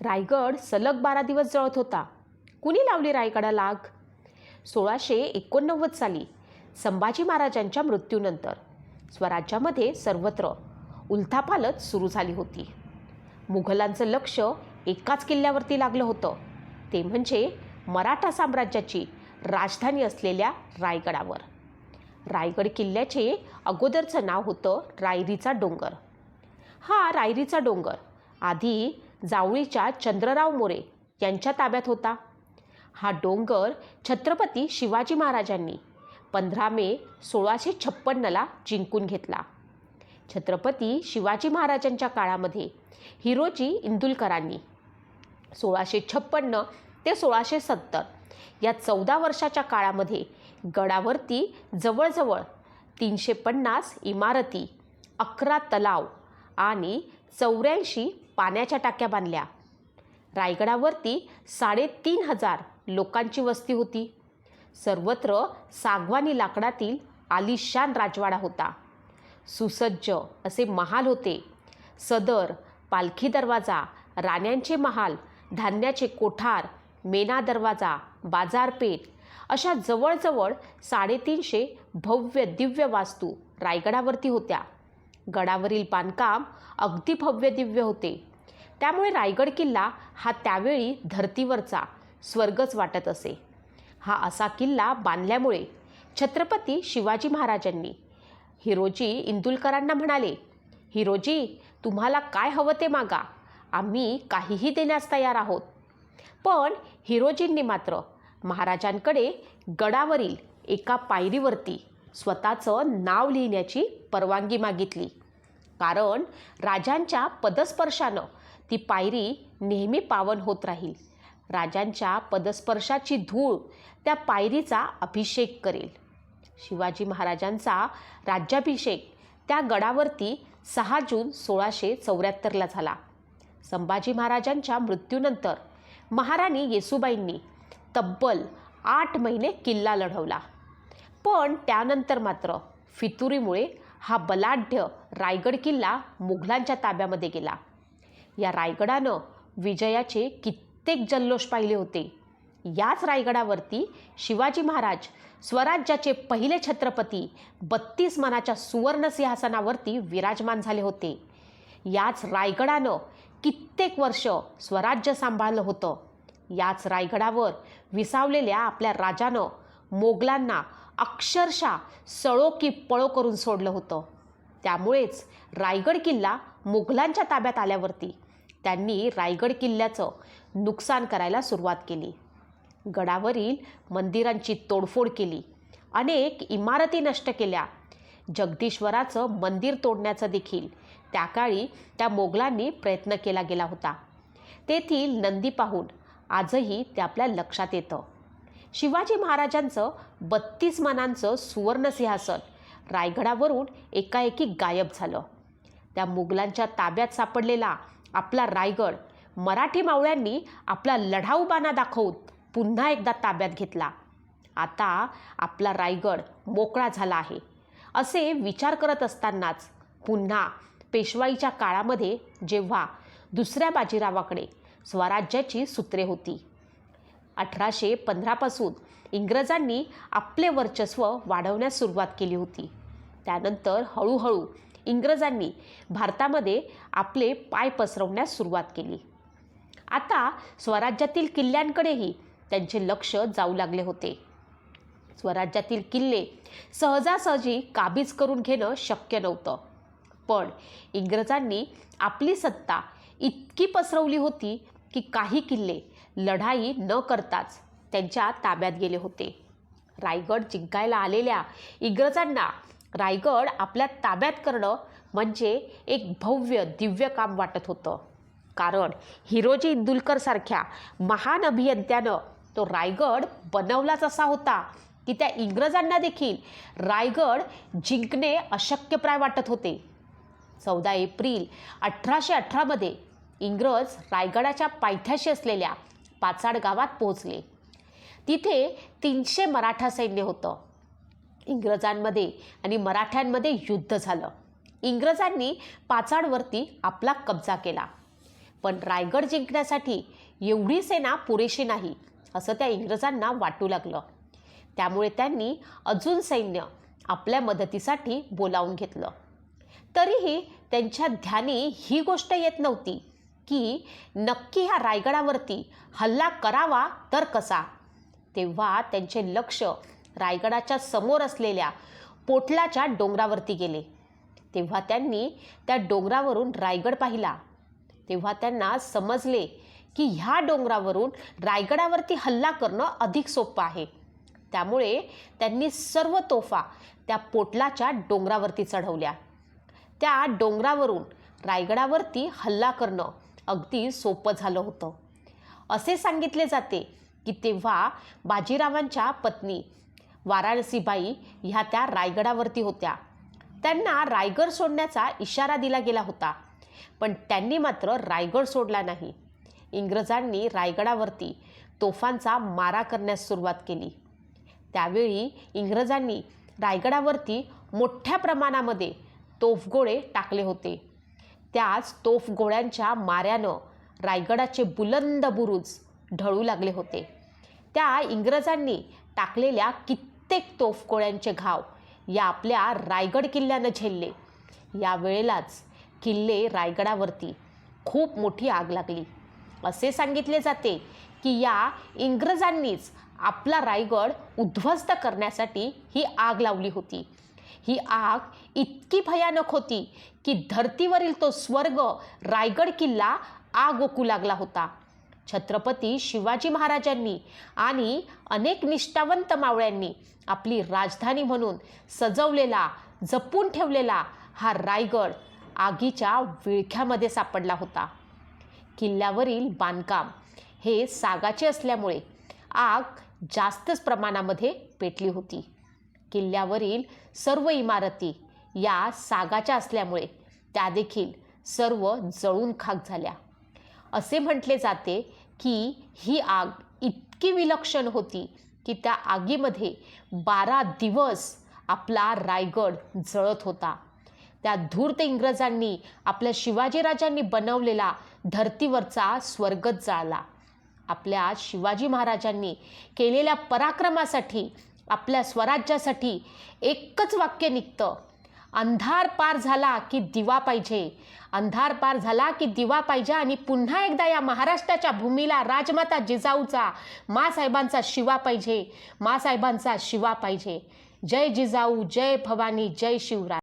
रायगड सलग बारा दिवस जळत होता. कुणी लावली रायगडाला आग सोळाशे एकोणनव्वद साली संभाजी महाराजांच्या मृत्यूनंतर स्वराज्यामध्ये सर्वत्र उलथापालत सुरू झाली होती. मुघलांचं लक्ष एकाच किल्ल्यावरती लागलं होतं. ते म्हणजे मराठा साम्राज्याची राजधानी असलेल्या रायगडावर. रायगड किल्ल्याचे अगोदरचं नाव होतं रायरीचा डोंगर. हा रायरीचा डोंगर आधी जावळीच्या चंद्रराव मोरे यांच्या ताब्यात होता. हा डोंगर छत्रपती शिवाजी महाराजांनी पंधरा मे सोळाशे छप्पन्नला जिंकून घेतला. छत्रपती शिवाजी महाराजांच्या काळामध्ये हिरोजी इंदुलकरांनी सोळाशे छप्पन्न ते सोळाशे सत्तर या चौदा वर्षाच्या काळामध्ये गडावरती जवळजवळ तीनशे पन्नास इमारती अकरा तलाव आणि चौऱ्याऐंशी पाण्याच्या टाक्या बांधल्या. रायगडावरती साडेतीन हजार लोकांची वस्ती होती. सर्वत्र सागवानी लाकडातील आलिशान राजवाडा होता. सुसज्ज असे महाल होते. सदर पालखी दरवाजा राण्यांचे महाल धान्याचे कोठार मेना दरवाजा बाजारपेठ अशा जवळजवळ साडेतीनशे भव्य दिव्य वास्तू रायगडावरती होत्या. गडावरील बांधकाम अगदी भव्य दिव्य होते. त्यामुळे रायगड किल्ला हा त्यावेळी धर्तीवरचा स्वर्गच वाटत असे. हा असा किल्ला बांधल्यामुळे छत्रपती शिवाजी महाराजांनी हिरोजी इंदुलकरांना म्हणाले हिरोजी तुम्हाला काय हवं ते मागा. आम्ही काहीही देण्यास तयार आहोत. पण हिरोजींनी मात्र महाराजांकडे गडावरील एका पायरीवरती स्वतःचं नाव लिहिण्याची परवानगी मागितली. कारण राजांच्या पदस्पर्शानं ती पायरी नेहमी पावन होत राहील. राजांच्या पदस्पर्शाची धूळ त्या पायरीचा अभिषेक करेल. शिवाजी महाराजांचा राज्याभिषेक त्या गडावरती सहा जून सोळाशे चौऱ्याहत्तरला झाला. संभाजी महाराजांच्या मृत्यूनंतर महाराणी येसुबाईंनी तब्बल आठ महिने किल्ला लढवला. पण त्यानंतर मात्र फितुरीमुळे हा बलाढ्य रायगड किल्ला मुघलांच्या ताब्यामध्ये गेला. या रायगडानं विजयाचे कित्येक जल्लोष पाहिले होते. याच रायगडावरती शिवाजी महाराज स्वराज्याचे पहिले छत्रपती बत्तीस मानाच्या सुवर्णसिंहासनावरती विराजमान झाले होते. याच रायगडानं कित्येक वर्ष स्वराज्य सांभाळलं होतं. याच रायगडावर विसावलेल्या आपल्या राजानं मोगलांना अक्षरशः सळो की पळो करून सोडलं होतं. त्यामुळेच रायगड किल्ला मुघलांच्या ताब्यात आल्यावरती त्यांनी रायगड किल्ल्याचं नुकसान करायला सुरुवात केली. गडावरील मंदिरांची तोडफोड केली. अनेक इमारती नष्ट केल्या. जगदीश्वराचं मंदिर तोडण्याचं देखील. त्या काळी त्या मोगलांनी प्रयत्न केला गेला होता. तेथील नंदी पाहून आजही ते आपल्या लक्षात येतं. शिवाजी महाराजांचं बत्तीस मानांचं सुवर्णसिंहासन रायगडावरून एकाएकी गायब झालं. त्या मुघलांच्या ताब्यात सापडलेला आपला रायगड मराठी मावळ्यांनी आपला लढाऊ बाणा दाखवून पुन्हा एकदा ताब्यात घेतला. आता आपला रायगड मोकळा झाला आहे. असे विचार करत असतानाच पुन्हा पेशवाईच्या काळामध्ये जेव्हा दुसऱ्या बाजीरावाकडे स्वराज्याची सूत्रे होती. अठराशे पंधरापासून इंग्रजांनी आपले वर्चस्व वाढवण्यास सुरुवात केली होती. त्यानंतर हळूहळू इंग्रजांनी भारतामध्ये आपले पाय पसरवण्यास सुरुवात केली. आता स्वराज्यातील किल्ल्यांकडेही त्यांचे लक्ष जाऊ लागले होते. स्वराज्यातील किल्ले सहजासहजी काबीज करून घेणं शक्य नव्हतं. पण इंग्रजांनी आपली सत्ता इतकी पसरवली होती की काही किल्ले लढाई न करताच त्यांच्या ताब्यात गेले होते. रायगड जिंकायला आलेल्या इंग्रजांना रायगड आपल्या ताब्यात करणं म्हणजे एक भव्य दिव्य काम वाटत होतं. कारण हिरोजी इंदुलकरसारख्या महान अभियंत्यानं तो रायगड बनवलाच असा होता की त्या इंग्रजांना देखील रायगड जिंकणे अशक्यप्राय वाटत होते. चौदा एप्रिल अठराशे अठरामध्ये इंग्रज रायगडाच्या पायथ्याशी असलेल्या पाचाड गावात पोहोचले. तिथे तीनशे मराठा सैन्य होतं. इंग्रजांमध्ये आणि मराठ्यांमध्ये युद्ध झालं. इंग्रजांनी पाचाडवरती आपला कब्जा केला. पण रायगड जिंकण्यासाठी एवढी सेना पुरेशी नाही असं त्या इंग्रजांना वाटू लागलं. त्यामुळे त्यांनी अजून सैन्य आपल्या मदतीसाठी बोलावून घेतलं. तरीही त्यांच्या ध्यानी ही गोष्ट येत नव्हती. की नक्की ह्या रायगडावरती हल्ला करावा तर कसा? तेव्हा त्यांचे लक्ष रायगडाच्या समोर असलेल्या पोटलाच्या डोंगरावरती गेले. तेव्हा त्यांनी त्या डोंगरावरून रायगड पाहिला. तेव्हा त्यांना समजले की ह्या डोंगरावरून रायगडावरती हल्ला करणं अधिक सोपं आहे. त्यामुळे त्यांनी सर्व तोफा त्या पोटलाच्या डोंगरावरती चढवल्या. त्या डोंगरावरून रायगडावरती हल्ला करणं अगदी सोपं झालं होतं. असे सांगितले जाते की तेव्हा बाजीरावांच्या पत्नी वाराणसीबाई ह्या त्या रायगडावरती होत्या. त्यांना रायगड सोडण्याचा इशारा दिला गेला होता पण त्यांनी मात्र रायगड सोडला नाही. इंग्रजांनी रायगडावरती तोफांचा मारा करण्यास सुरुवात केली. त्यावेळी इंग्रजांनी रायगडावरती मोठ्या प्रमाणामध्ये तोफगोळे टाकले होते. त्याच तोफगोळ्यांच्या माऱ्यानं रायगडाचे बुलंद बुरुज ढळू लागले होते. त्या इंग्रजांनी टाकलेल्या कित्येक तोफगोळ्यांचे घाव या आपल्या रायगड किल्ल्यानं झेलले. या वेळेलाच किल्ले रायगडावरती खूप मोठी आग लागली. असे सांगितले जाते की या इंग्रजांनीच आपला रायगड उद्ध्वस्त करण्यासाठी ही आग लावली होती. ही आग इतकी भयानक होती की धर्तीवरील तो स्वर्ग रायगड किल्ला आग ओकू लागला होता. छत्रपती शिवाजी महाराजांनी आणि अनेक निष्ठावंत मावळ्यांनी आपली राजधानी म्हणून सजवलेला जपून ठेवलेला हा रायगड आगीच्या विळख्यामध्ये सापडला होता. किल्ल्यावरील बांधकाम हे सागाचे असल्यामुळे आग जास्तच प्रमाणामध्ये पेटली होती. किल्ल्यावरील सर्व इमारती या सागाच्या असल्यामुळे त्या देखील सर्व जळून खाक झाल्या. असे म्हटले जाते की ही आग इतकी विलक्षण होती की त्या आगीमध्ये बारा दिवस आपला रायगड जळत होता. त्या धूर्त इंग्रजांनी आपल्या शिवाजीराजांनी बनवलेला धर्तीवरचा स्वर्गच जाळला. आपल्या शिवाजी महाराजांनी केलेल्या पराक्रमासाठी आपल्या स्वराज्यासाठी एकच वाक्य निघतं. अंधार पार झाला की दिवा पाहिजे. अंधार पार झाला की दिवा पाहिजे आणि पुन्हा एकदा या महाराष्ट्राच्या भूमीला राजमाता जिजाऊचा मासाहेबांचा शिवा पाहिजे. मासाहेबांचा शिवा पाहिजे. जय जिजाऊ जय भवानी जय शिवराय.